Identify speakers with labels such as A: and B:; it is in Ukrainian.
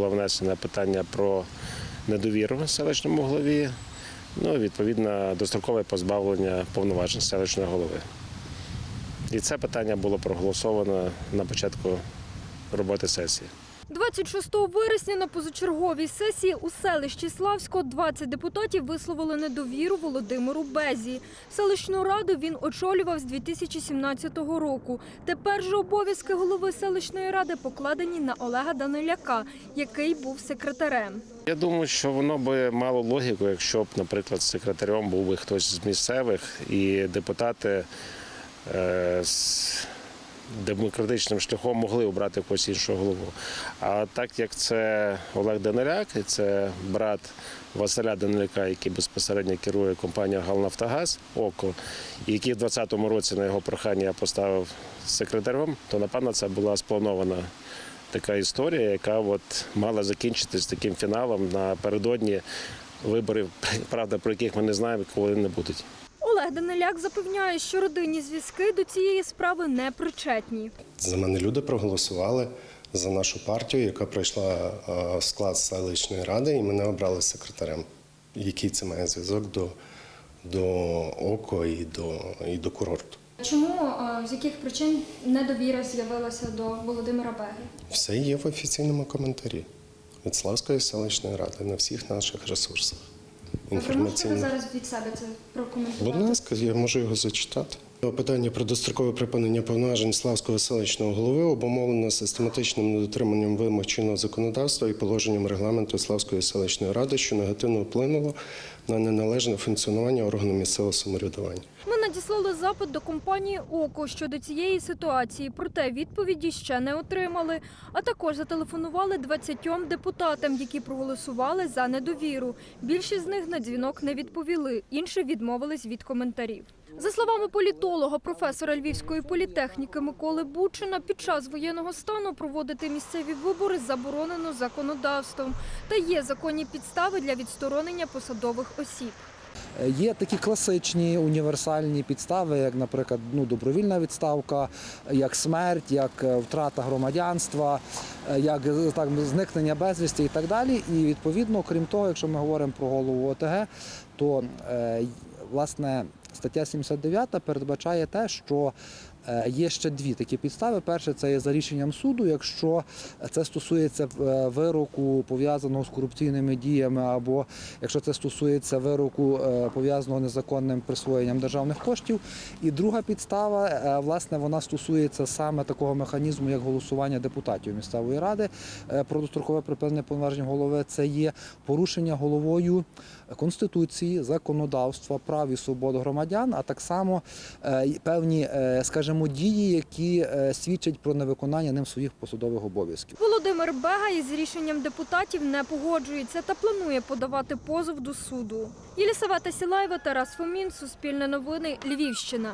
A: було внесено питання про недовіру селищному голові, ну і відповідно дострокове позбавлення повноважень селищної голови. І це питання було проголосовано на початку роботи сесії.
B: 26 вересня на позачерговій сесії у селищі Славсько 20 депутатів висловили недовіру Володимиру Безі. Селищну раду він очолював з 2017 року. Тепер же обов'язки голови селищної ради покладені на Олега Даниляка, який був секретарем.
A: Я думаю, що воно би мало логіку, якщо б, наприклад, секретарем був би хтось з місцевих і депутати е, з демократичним шляхом могли обрати когось іншого голову. А так як це Олег Даниляк, і це брат Василя Даниляка, який безпосередньо керує компанією Галнафтогаз ОКО, і який в 2020 році на його прохання я поставив секретарем, то напевно це була спланована така історія, яка от мала закінчитись таким фіналом напередодні виборів, правда, про яких ми не знаємо, коли вони будуть.
B: Олег Даниляк запевняє, що родинні зв'язки до цієї справи не причетні.
C: За мене люди проголосували за нашу партію, яка пройшла е, склад селищної ради, і мене обрали секретарем. Який це має зв'язок до, до ОКО і до, і до курорту?
B: Чому з яких причин недовіра з'явилася до Володимира Беги?
C: Все є в офіційному коментарі від Славської селищної ради на всіх наших ресурсах. Інформаційно.
B: від себе це прокоментувати?
C: Будь ласка, я можу його зачитати. Питання про дострокове припинення повноважень Славського селищного голови обумовлено систематичним недотриманням вимог чинного законодавства і положенням регламенту Славської селищної ради, що негативно вплинуло на неналежне функціонування органу місцевого самоврядування.
B: Ми надіслали запит до компанії ОКО щодо цієї ситуації, проте відповіді ще не отримали. А також зателефонували 20 депутатам, які проголосували за недовіру. Більшість з них на дзвінок не відповіли, інші відмовились від коментарів. За словами політолога, професора Львівської політехніки Миколи Бучина, під час воєнного стану проводити місцеві вибори заборонено законодавством та є законні підстави для відсторонення посадових осіб.
D: Є такі класичні універсальні підстави, як, наприклад, ну, добровільна відставка, як смерть, як е, втрата громадянства, е, як е, так, зникнення безвісті і так далі. І відповідно, крім того, якщо ми говоримо про голову ОТГ, то е, власне стаття 79 передбачає те, що Є ще дві такі підстави. Перше, це є за рішенням суду, якщо це стосується е, вироку пов'язаного з корупційними діями, або якщо це стосується вироку е, пов'язаного з незаконним присвоєнням державних коштів. І друга підстава, е, власне, вона стосується саме такого механізму, як голосування депутатів місцевої ради е, про дострокове припинення повноважень голови. Це є порушення головою конституції, законодавства, прав і свобод громадян, а так само е, певні, е, скажімо, дії, які е, свідчать про невиконання ним своїх посадових обов'язків.
B: Володимир Бега із рішенням депутатів не погоджується та планує подавати позов до суду. Єлісавета Сілаєва, Тарас Фомін, Суспільне новини, Львівщина.